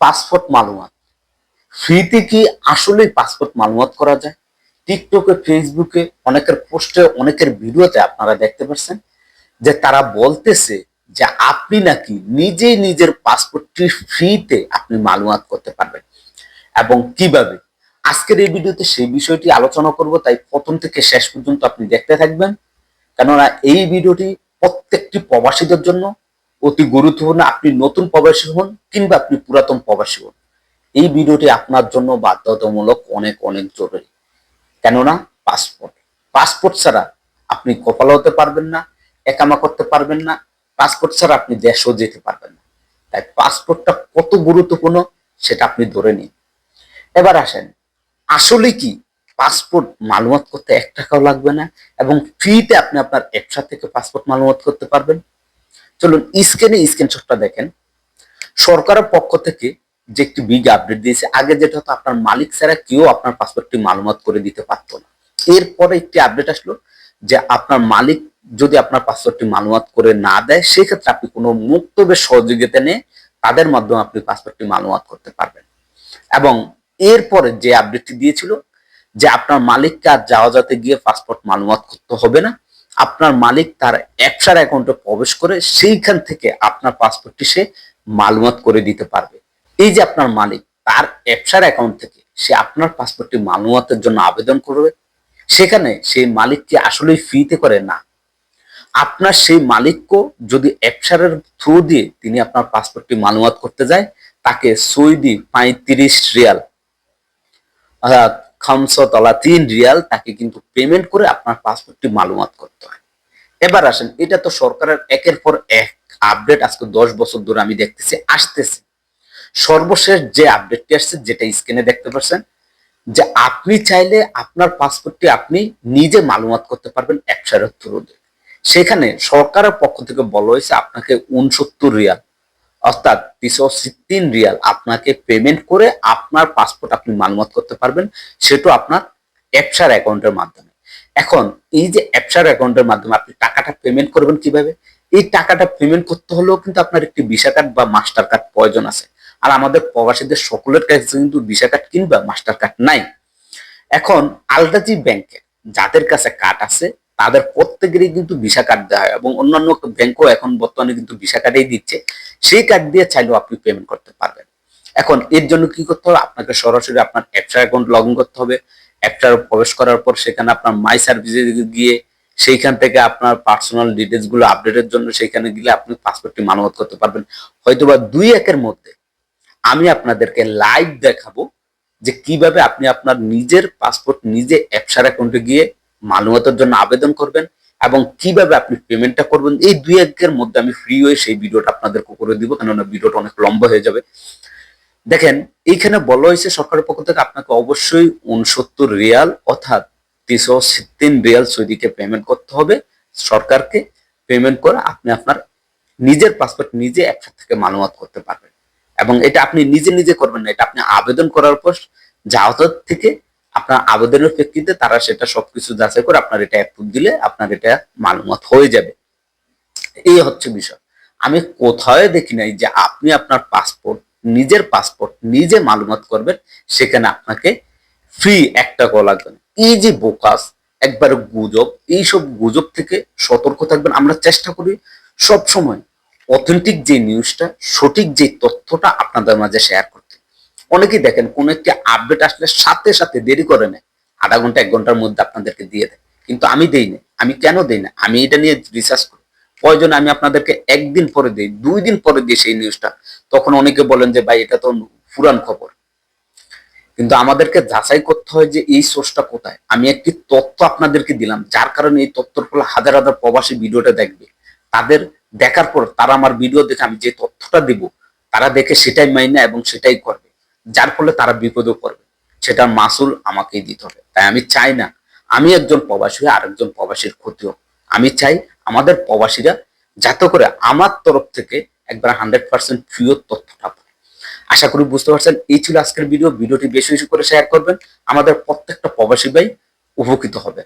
Passport মালুমাত। ফ্রিতে কি আসলেই পাসপোর্ট মালুমাত করা যায়? টিকটকে, ফেসবুকে, অনেকের পোস্টে, অনেকের ভিডিওতে আপনারা দেখতে পাচ্ছেন যে তারা বলতেছে যে আপনি নাকি নিজেই নিজের পাসপোর্টটি ফ্রিতে আপনি মালুমাত করতে পারবেন। এবং কীভাবে? আজকের এই ভিডিওতে সেই বিষয়টি আলোচনা করব, তাই প্রথম থেকে শেষ পর্যন্ত আপনি দেখতে থাকবেন। কেননা এই ভিডিওটি প্রত্যেকটি প্রবাসীদের জন্য অতি গুরুত্বপূর্ণ আপনি নতুন প্রবাসী হন কিংবা আপনি পুরাতন প্রবাসী হন। এই ভিডিওটি আপনার জন্য বাধ্যতামূলক অনেক অনেক জরুরি। কেননা পাসপোর্ট পাসপোর্ট ছাড়া আপনি কপাল হতে পারবেন না, একামা করতে পারবেন না, পাসপোর্ট ছাড়া আপনি দেশও যেতে পারবেন না। তাই পাসপোর্টটা কত গুরুত্বপূর্ণ সেটা আপনি ধরে নিন। এবার আসেন, আসলে কি পাসপোর্ট মালুমাত করতে এক টাকাও লাগবে না এবং ফ্রিতে আপনি আপনার অ্যাপসা থেকে পাসপোর্ট মালুমাত করতে পারবেন? চলুন স্ক্রিনে স্ক্রিনশটটা দেখেন। সরকারের পক্ষ থেকে যে একটি বিগ আপডেট দিয়েছে, আগে যেটা হতো আপনার মালিক ছাড়া কেউ আপনার পাসপোর্টটি মালুমাত করে দিতে পারতো না। এরপরে একটি আপডেট আসলো যে আপনার মালিক যদি আপনার পাসপোর্টটি মালুমাত করে না দেয়, সেক্ষেত্রে আপনি কোনো মুক্তবের সহযোগিতা নিয়ে তাদের মাধ্যমে আপনি পাসপোর্টটি মালুমাত করতে পারবেন। এবং এরপরে যে আপডেটটি দিয়েছিল যে আপনার মালিককে আর যাওয়া যাতে গিয়ে পাসপোর্ট মালুমাত করতে হবে না আপনার মালিক তার অ্যাপসার অ্যাকাউন্টে প্রবেশ করে সেইখান থেকে আপনার পাসপোর্টটি সে মালুমাত করে দিতে পারবে। এই যে আপনার মালিক, তার অ্যাপসার অ্যাকাউন্ট থেকে সে আপনার পাসপোর্টটি মালুমাতের জন্য আবেদন করবে। সেখানে সেই মালিক কি আসলে ফ্রিতে করে না। আপনার সেই মালিককে যদি অ্যাপসারের থ্রু দিয়ে তিনি আপনার পাসপোর্টটি মালুমাত করতে যায়, তাকে সৌদি পঁয়ত্রিশ রিয়াল, অর্থাৎ খামসতলা তিন রিয়াল তাকে কিন্তু পেমেন্ট করে আপনার পাসপোর্টটি মালুমাত করতে হয়। এবার আসেন, এটা তো সরকারের একের পর এক আপডেট আজকে দশ বছর ধরে আমি দেখতেছি, আসতেছে। সর্বশেষ যে আপডেটটি আসছে, যেটা স্ক্রিনে দেখতে পাচ্ছেন, যে আপনি চাইলে আপনার পাসপোর্টটি আপনি নিজে মালুমাত করতে পারবেন থ্রু দিয়ে সেখানে সরকারের পক্ষ থেকে বলা হয়েছে, আপনাকে উনসত্তর রিয়াল অর্থাৎ তিনশো তিন রিয়াল আপনাকে পেমেন্ট করে আপনার পাসপোর্ট আপনি মালুমাত করতে পারবেন, সেটা আপনার অ্যাপসার অ্যাকাউন্টের মাধ্যমে। এখন এই যে অ্যাপসার অ্যাকাউন্টের মাধ্যমে আপনি টাকাটা পেমেন্ট করবেন কীভাবে? এই টাকাটা পেমেন্ট করতে হলেও কিন্তু আপনার একটি ভিসা কার্ড বা মাস্টার কার্ড প্রয়োজন আছে। আর আমাদের প্রবাসীদের সকলের কাছে কিন্তু ভিসা কার্ড কিংবা মাস্টার কার্ড নাই। এখন আলদাজি ব্যাংকে যাদের কাছে কার্ড আছে তাদের প্রত্যেকেরই কিন্তু ভিসা কার্ড দেওয়া হয় এবং অন্যান্য ব্যাংকও এখন বর্তমানে কিন্তু ভিসা কার্ডেই দিচ্ছে। সেই কার্ড দিয়ে চাইলেও আপনি পেমেন্ট করতে পারবেন। এখন এর জন্য কি করতে হবে? আপনাকে সরাসরি আপনার অ্যাপসার অ্যাকাউন্ট লগ ইন করতে হবে। অ্যাপটার প্রবেশ করার পর সেখানে আপনার মাই সার্ভিসে গিয়ে সেইখান থেকে আপনার পার্সোনাল ডিটেলসগুলো আপডেটের জন্য সেখানে গেলে আপনি পাসপোর্টটি মানবত করতে পারবেন। হয়তোবা দুই একের মধ্যে আমি আপনাদেরকে লাইভ দেখাবো যে কীভাবে আপনি আপনার নিজের পাসপোর্ট নিজে অ্যাপসার অ্যাকাউন্টে গিয়ে মালুমাতের জন্য আবেদন করবেন এবং কীভাবে আপনি পেমেন্টটা করবেন, এই দুই একের মধ্যে আমি ফ্রি হয়ে সেই ভিডিওটা আপনাদেরকে করে দিব, কেননা ভিডিওটা অনেক লম্বা হয়ে যাবে। দেখেন, এইখানে বলা হয়েছে সরকারের পক্ষ থেকে আপনাকে অবশ্যই উনসত্তর রিয়াল অর্থাৎ তিনশো তিন রিয়াল সৌদিকে পেমেন্ট করতে হবে। সরকারকে পেমেন্ট করে আপনি আপনার নিজের পাসপোর্ট নিজে একসাথে থেকে মালুমাত করতে পারবেন। এবং এটা আপনি নিজে নিজে করবেন না, এটা আপনি আবেদন করার পর জাহাজত থেকে আপনার আবেদনের প্রেক্ষিতে তারা সেটা সবকিছু যাচাই করে আপনার এটা অ্যাপ্রুভ দিলে আপনার এটা মালুমাত হয়ে যাবে। এই হচ্ছে বিষয়। আমি কোথায় দেখি নাই যে আপনি আপনার পাসপোর্ট, নিজের পাসপোর্ট নিজে মালুমাত করবেন, সেখানে আপনাকে ফ্রি একটা কল লাগবে। এই যে বোকাস, একবার গুজব, এইসব গুজব থেকে সতর্ক থাকবেন। আমরা চেষ্টা করি সব সময় অথেন্টিক যে নিউজটা সঠিক যে তথ্যটা আপনাদের মাঝে শেয়ার করতে। অনেকেই দেখেন কোন একটি আপডেট আসলে সাথে সাথে দেরি করে নেয়। আধা ঘণ্টা, এক ঘণ্টার মধ্যে আপনাদেরকে দিয়ে দেয়। কিন্তু আমি দেই না। আমি কেন দেই না? আমি এটা নিয়ে রিসার্চ করি। প্রয়োজনে আমি আপনাদেরকে একদিন পরে দিই, দুই দিন পরে দিই সেই নিউজটা তখন অনেকে বলেন যে, ভাই, এটা তো পুরান খবর। কিন্তু আমাদেরকে যাচাই করতে হয় যে, এই সোর্সটা কোথায়? আমি একটি তথ্য আপনাদেরকে দিলাম। যার কারণে এই তথ্যর ফলে হাজার হাজার প্রবাসী ভিডিওটা দেখবে। তাদের দেখার পর তারা আমার ভিডিও দেখে আমি যে তথ্যটা দিব, তারা দেখে সেটাই মাইনা এবং সেটাই করবে। যার ফলে তারা বিপদেও পড়বে। সেটার মাসুল আমাকেই দিতে হবে। তাই আমি চাই না আমি একজন প্রবাসী হয়ে আরেকজন প্রবাসীর ক্ষতি হোক। আমি চাই আমাদের প্রবাসীরা যাতে করে আমার তরফ থেকে একবার হান্ড্রেড পার্সেন্ট ফিওর তথ্যটা পায়। আশা করি বুঝতে পারছেন, এই ছিল আজকের ভিডিও। ভিডিওটি বেশি বেশি করে শেয়ার করবেন। আমাদের প্রত্যেকটা প্রবাসী ভাই উপকৃত হবে।